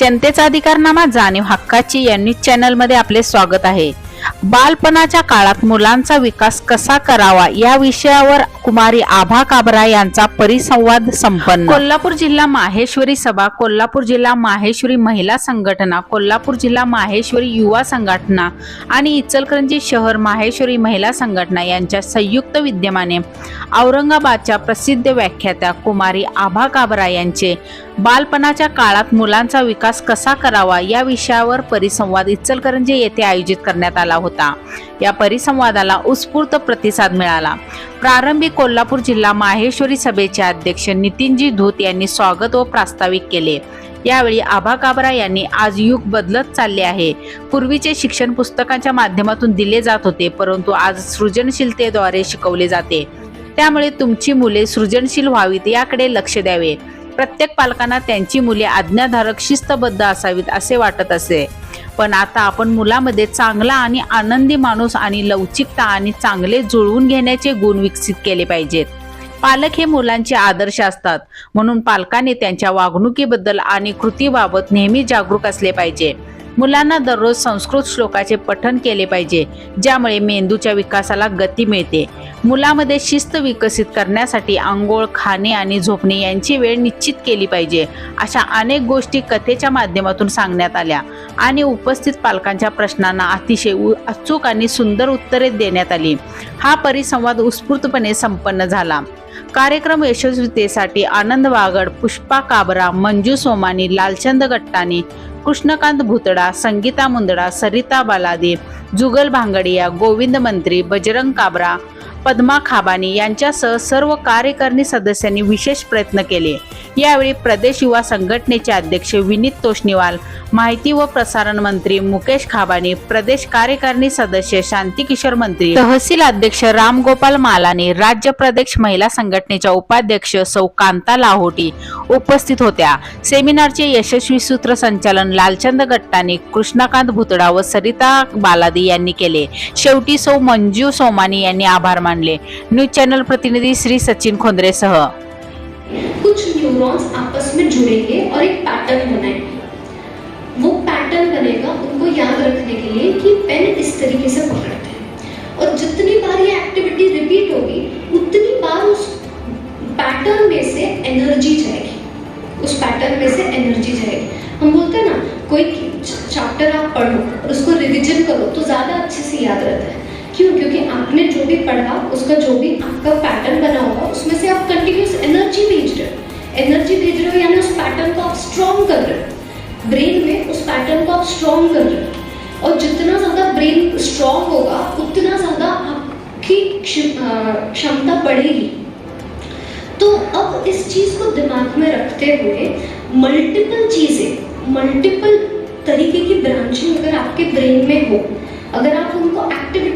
जनतेचा अधिकारनामा जाणीव हक्काची या न्यूज चॅनलमध्ये आपले स्वागत आहे. बालपणाच्या काळात मुलांचा विकास कसा करावा या विषयावर कुमारी आभा काबरा यांचा परिसंवाद संपन्न. कोल्हापूर जिल्हा माहेश्वरी सभा कोल्हापूर जिल्हा माहेश्वरी महिला संघटना कोल्हापूर जिल्हा माहेश्वरी युवा संघटना आणि इचलकरंजी शहर माहेश्वरी महिला संघटना यांच्या संयुक्त विद्यमाने औरंगाबादच्या प्रसिद्ध व्याख्यात्या कुमारी आभा काबरा यांचे बालपणाच्या काळात मुलांचा विकास कसा करावा या विषयावर परिसंवाद इचलकरंजी येथे आयोजित करण्यात आला होता. या परिसंवादाला उत्स्फूर्त प्रतिसाद मिळाला. प्रारंभी कोल्हापूर जिल्हा माहेश्वरी सभेचे अध्यक्ष नितीनजी धूत यांनी स्वागत व प्रास्ताविक केले. यावेळी आभा काबरा यांनी आज युग बदलत चालले आहे. पूर्वीचे शिक्षण पुस्तकांच्या माध्यमातून दिले जात होते परंतु आज सृजनशीलतेद्वारे शिकवले जाते. त्यामुळे तुमची मुले सृजनशील व्हावीत याकडे लक्ष द्यावे. प्रत्येक पालकांना त्यांची मुले आज्ञाधारक शिस्तबद्ध असावीत असे वाटत असे. पण आता आपण मुलामध्ये चांगला आणि आनंदी माणूस आणि लवचिकता आणि चांगले जुळवून घेण्याचे गुण विकसित केले पाहिजेत. पालक हे मुलांचे आदर्श असतात. म्हणून पालकाने त्यांच्या वागणुकीबद्दल आणि कृतीबाबत नेहमी जागरूक असले पाहिजे. मुलांना दररोज संस्कृत श्लोकाचे पठण केले पाहिजे ज्यामुळे मेंदूच्या विकासाला गती मिळते. मुलामध्ये शिस्त विकसित करण्यासाठी आंघोळ खाणे आणि झोपणे यांची वेळ निश्चित केली पाहिजे अशा अनेक गोष्टी कथेच्या माध्यमातून सांगण्यात आल्या आणि उपस्थित पालकांच्या प्रश्नांना अतिशय अचूक आणि सुंदर उत्तरे देण्यात आली. हा परिसंवाद उत्स्फूर्तपणे संपन्न झाला. कार्यक्रम यशस्वीतेसाठी आनंद वागड पुष्पा काबरा मंजू सोमानी लालचंद गट्टानी कृष्णकांत भुतडा संगीता मुंदडा सरिता बालादी जुगल भांगडिया गोविंद मंत्री बजरंग काबरा पद्मा खाबानी यांच्यासह सर्व कार्यकारिणी सदस्यांनी विशेष प्रयत्न केले. यावेळी प्रदेश युवा संघटनेचे अध्यक्ष विनीत तोष्णीवाल माहिती व प्रसारण मंत्री मुकेश खाबानी प्रदेश कार्यकारिणी सदस्य शांती किशोर मंत्री तहसील अध्यक्ष रामगोपाल मालानी राज्य प्रदेश महिला संघटनेच्या उपाध्यक्ष सौ कांता लाहोटी उपस्थित होत्या. सेमिनारचे यशस्वी सूत्रसंचालन लालचंद गट्टानी कृष्णकांत भुतडा व सरिता बालादी यांनी केले. शेवटी सौ मंजू सोमानी यांनी आभार मांडले. न्यूज चॅनल प्रतिनिधी श्री सचिन खोंद्रेसह कुछ न्यूरॉन्स आपस में जुड़ेंगे और एक पैटर्न बनाएंगे. वो पैटर्न बनेगा उनको याद रखने के लिए कि पेन इस तरीके से पकड़ते हैं. और जितनी बार ये एक्टिविटी रिपीट होगी उतनी बार उस पैटर्न में से एनर्जी जाएगी. उस पैटर्न में से एनर्जी जाएगी. हम बोलते हैं ना कोई चैप्टर आप पढ़ो और उसको रिविजन करो तो ज़्यादा अच्छे से याद रहता है. क्यों क्योंकि आपने जो भी पढ़ा, उसका जो भी आपका पैटर्न बना होगा, उसमें से आप कंटिन्यूस एनर्जी भेज रहे हो। एनर्जी भेज रहे हो, यानी उस पैटर्न को आप स्ट्रॉन्ग कर रहे हो। ब्रेन में उस पैटर्न को आप स्ट्रॉन्ग कर रहे हो। और जितना ज़्यादा ब्रेन स्ट्रॉन्ग होगा, उतना ज़्यादा आपकी क्षमता बढ़ेगी। तो अब इस चीज़ को दिमाग में रखते हुए मल्टीपल चीज़ें मल्टीपल तरीके की ब्रांचिंग अगर आपके ब्रेन में हो, अगर आप उनको एक्टिविटीज़ को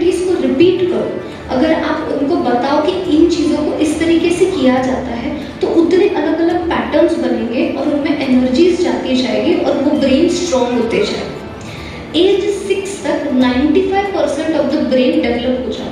रिपीट करो। अगर आप उनको बताओ कि इन चीज़ों को इस तरीके से किया जाता है तो उतने अलग अलग पैटर्न्स बनेंगे और उनमें एनर्जीज जाती जाएगी और वो ब्रेन स्ट्रॉन्ग होते जाएगा। एज सिक्स तक 95% percent of the brain develop हो जाता है।